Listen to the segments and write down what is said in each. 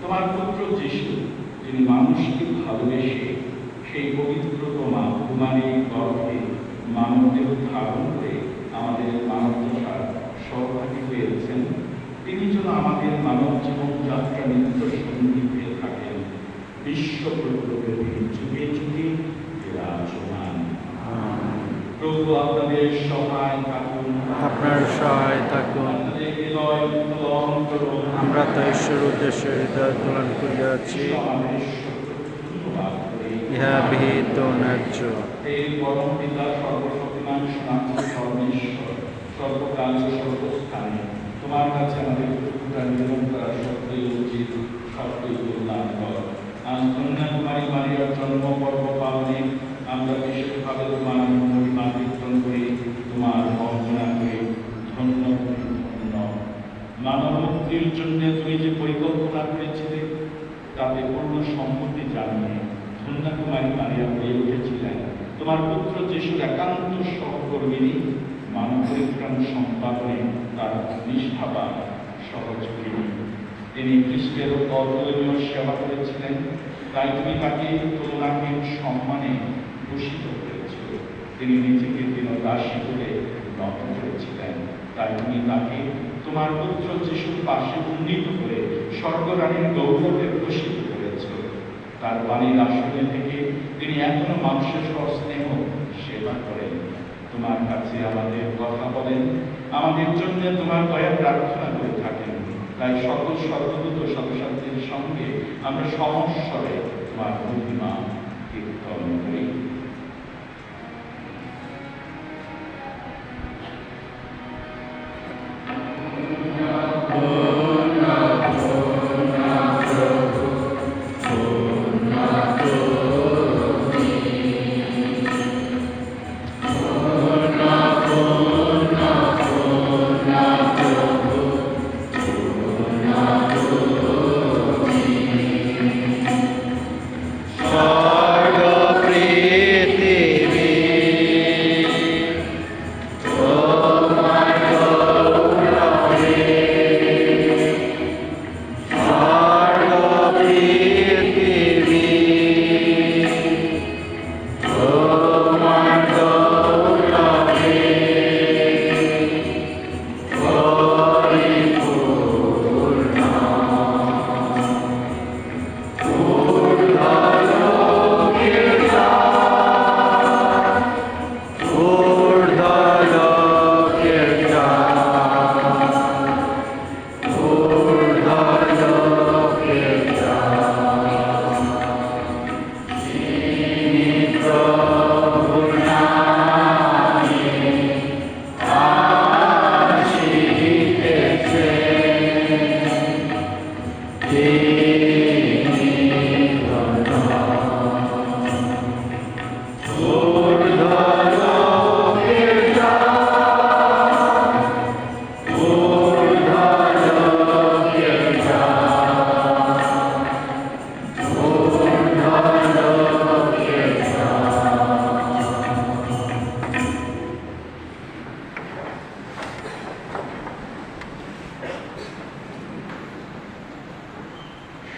তোমার পুত্র যিশু যিনি মানুষকে ভালোবেসে সেই পবিত্রতম কুমারী গর্ভে মানবদেহ ধারণ করে আমাদের মানব দশার সহভাগী হয়েছেন তিনি যেন আমাদের মানব জীবন যাত্রা নিত্য সঙ্গী হয়ে থাকেন বিশ্ব প্রভৃতি যুগে যুগে বিরাজমান প্রভু আপনাদের সহায় আপনার সহায় থাকুন। আমরা তো ঈশ্বর উদ্দেশ্যে হৃদয় তোলন করিয়াছি। ইহা বিহিত ন্যায্য। এই তোমার আমাদের করা। পর্ব পালনে আমরা বিশেষভাবে তোমার কন্যাকুমারী মারিয়া হয়ে উঠেছিলেন। তোমার পুত্র যিশুর একান্ত সহকর্মিনী মানব পরিত্রাণ সম্পাদনে তার নিষ্ঠাবান সহযোগিনী তিনি খ্রিস্টের অতুলনীয় সেবা করেছিলেন। তাই তুমি তাকে তুলনাকে সম্মানে ভূষিত করেছিল। তিনি নিজেকে দিন দাসী করে নত করেছিলেন। তাই তুমি তাকে তোমার পুত্র যিশুর পাশে উন্নীত করে স্বর্গরানীর গৌরবে ভূষিত তার বাণীর আসনে থেকে তিনি এখনও মানুষের সস্নেহ সেবা করেন। তোমার কাছে আমাদের কথা বলেন। আমাদের জন্য তোমার দয়া প্রার্থনা করে থাকেন। তাই সকল সর্বদূত সদস্যদের সঙ্গে আমরা সহস্বরে তোমার মহিমা কীর্তন করি।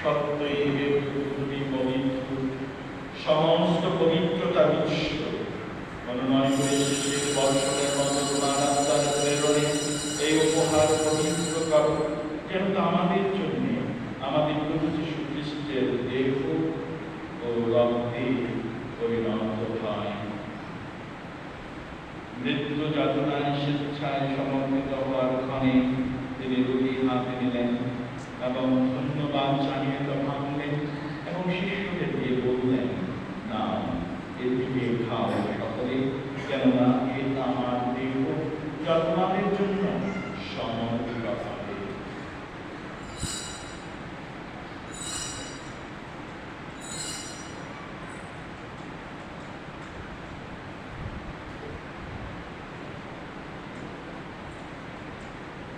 হে তুমি পবিত্র সমস্ত পবিত্রতা বিশ্ব প্রেরণে এই উপহার পবিত্র করো যেন আমাদের জন্য আমাদের প্রভু যীশু খ্রিস্টের দেহ ও রক্তে পরিণত হয় মৃত্যু যাতনায় স্বেচ্ছায় সমর্পিত হওয়ার ক্ষণে তিনি রুগী হাতে নিলেন। এবং ধন্যবাদ জানিয়ে ভাঙলেন এবং শিশুদের দিয়ে বললেন, না এদিকে খাও সকলে, কেননা এ আমার দেহ। যা জন্য সমর্পিত হবে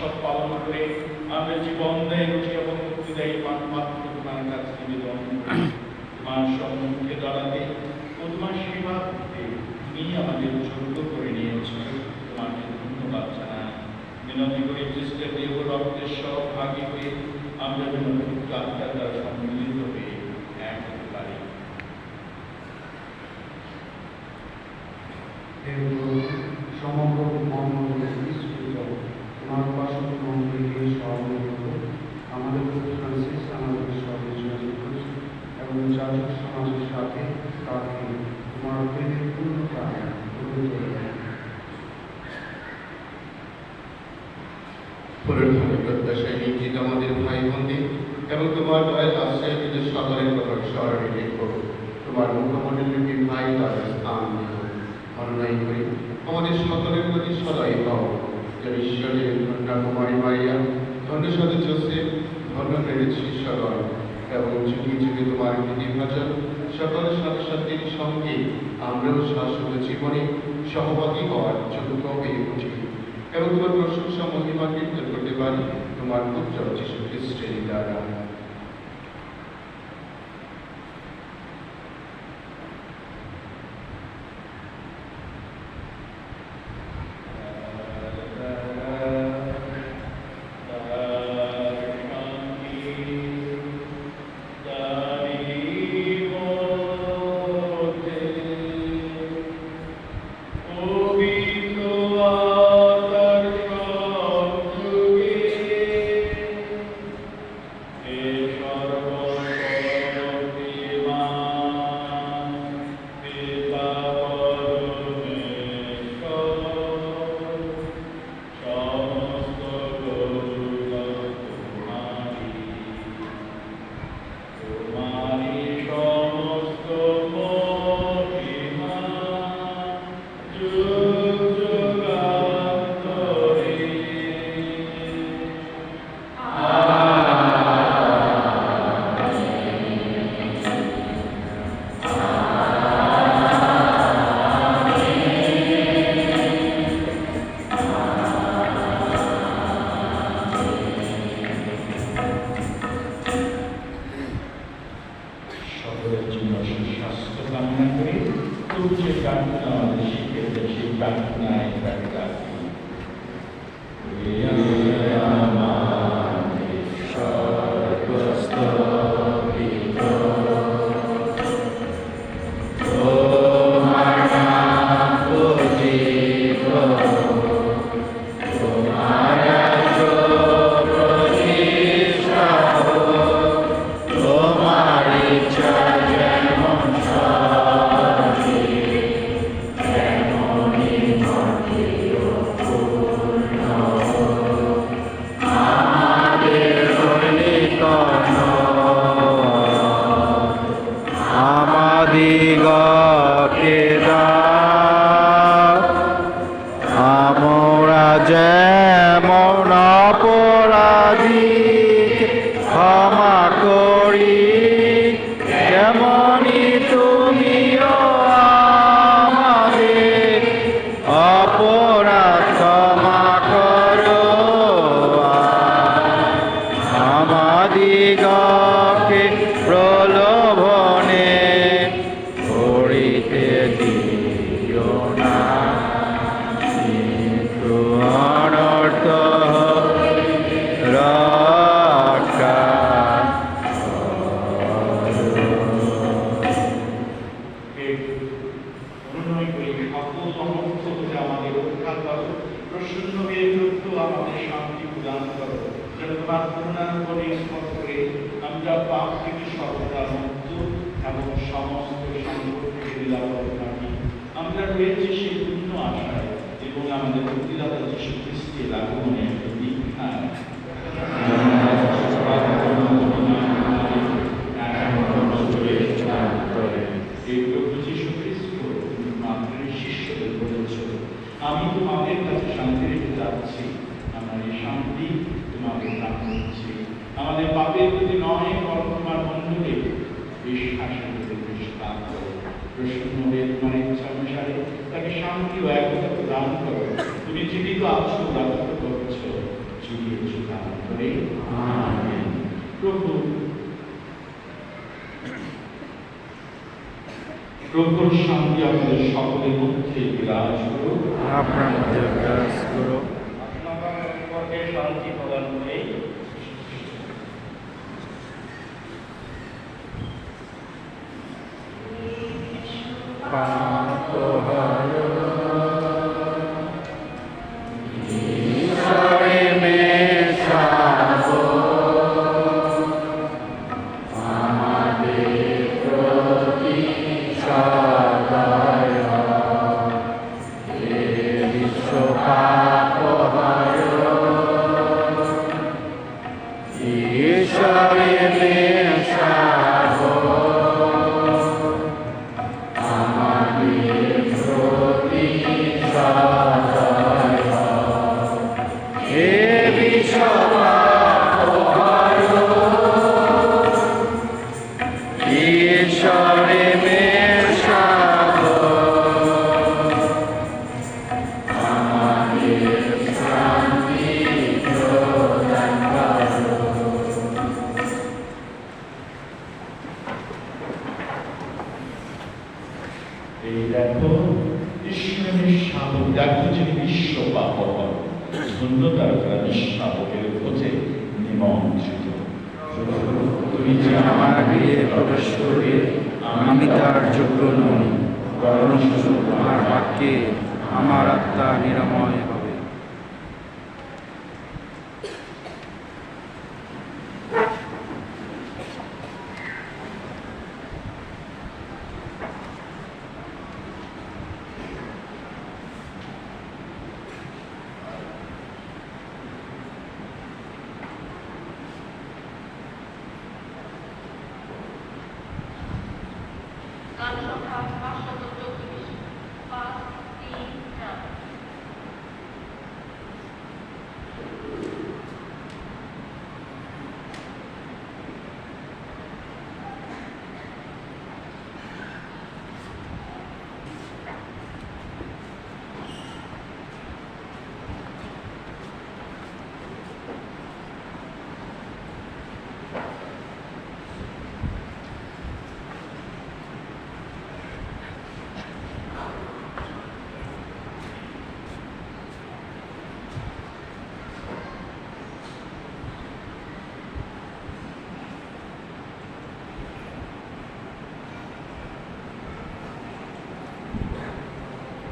স্মরণ পালন করে আমরা জীবন দেয় রুচি এবং মুক্তি দেয় মাত্র তোমার কাছে নিবেদন। তোমার সম্মুখে দাঁড়াতে তোমার সেবা করতে তুমি আমাদের যোগ্য করে নিয়েছ তোমাকে ধন্যবাদ জানাই। বিনতি করি খ্রিস্টের দেহ রক্তের সব ভাগী হয়ে আমরা যেন পবিত্র আত্মার দ্বারা সম্মিলিত হয়ে এক হতে পারি। সমগ্র মহানগরের বিস্তৃত তোমার উপাসক মন্দিরকে স্মরণ করো আমাদের প্রভু ফ্রান্সিস আমাদের সর্বেশ্বর এবং যাজক সমাজের সাথে তাকে তোমার প্রেমের পূর্ণ প্রাণে পবিত্র করে। পুনরুদ্ধারের প্রত্যাশায় নিয়োজিত আমাদের ভাই বোনদের এবং তোমার দয়াল আশ্রয় নিজের সকলের কথা স্মরণে রেখো তোমার ভাই দিও করি। আমাদের সকলের প্রতি সদয় হও যেন ঈশ্বরের কন্যা কুমারী মারিয়া ধন্য জোসেফ, ধন্য প্রেরিত শিষ্যগণ, এবং যুগে যুগে তোমার নীতি ভজন সকল সাথীর সঙ্গে আমরাও শাশ্বত জীবনে সহভাগী হওয়ার যোগ্য হয়ে উঠি। এবং তোমার প্রশংসা মহিমা কীর্তন করতে পারি তোমার পুত্র যীশু খ্রিস্টের দ্বারা। সমস্ত অপরাধ ক্ষমা করো আমাদিগকে প্রলোভনে পড়িতে দিও না। অনর্থ রক্ষা করো। প্রসন্ন হয়ে যুক্ত আমাদের শান্তি প্রদান করো। যেন তোমার করুণার উপরে করে আমরা পাপ থেকে সর্বদা মুক্ত এবং সমস্ত সংকট থেকে নিরাপদ থাকি। আমরা রয়েছি সেই পূর্ণ আশায় এবং আমাদের প্রতিদাতা যীশু খ্রিস্টের আগমনের দীক্ষায় এই প্রভু যীশু খ্রিস্ট তুমি মাত্রের শিষ্যদের বলেছ আমি তোমাদের কাছে শান্তি রেখে যাচ্ছি আমার এই শান্তি তোমাদের দান করছি আমাদের পাপের প্রতি নয় বরং তোমার মন্ডলে বিশ্বাসের প্রতি বিশ্বাস করো হয়ে তোমার তাকে শান্তি ও একতা প্রদান করো। তুমি জীবিত আছো রাজত্ব করছ জীবিত দান করে প্রভু প্রভুর শান্তি আমাদের সকলের মধ্যে বিরাজ করুক আপনার মধ্যে বিরাজ করো সম্পর্কে শান্তি তারা নিঃস্বাবকের খোঁজে নিমন্ত্রিত তুমি যে আমার গৃহে প্রবেশ করবে আমি তার যোগ্য নই বরং তোমার বাক্যে আমার আত্মা নিরাময়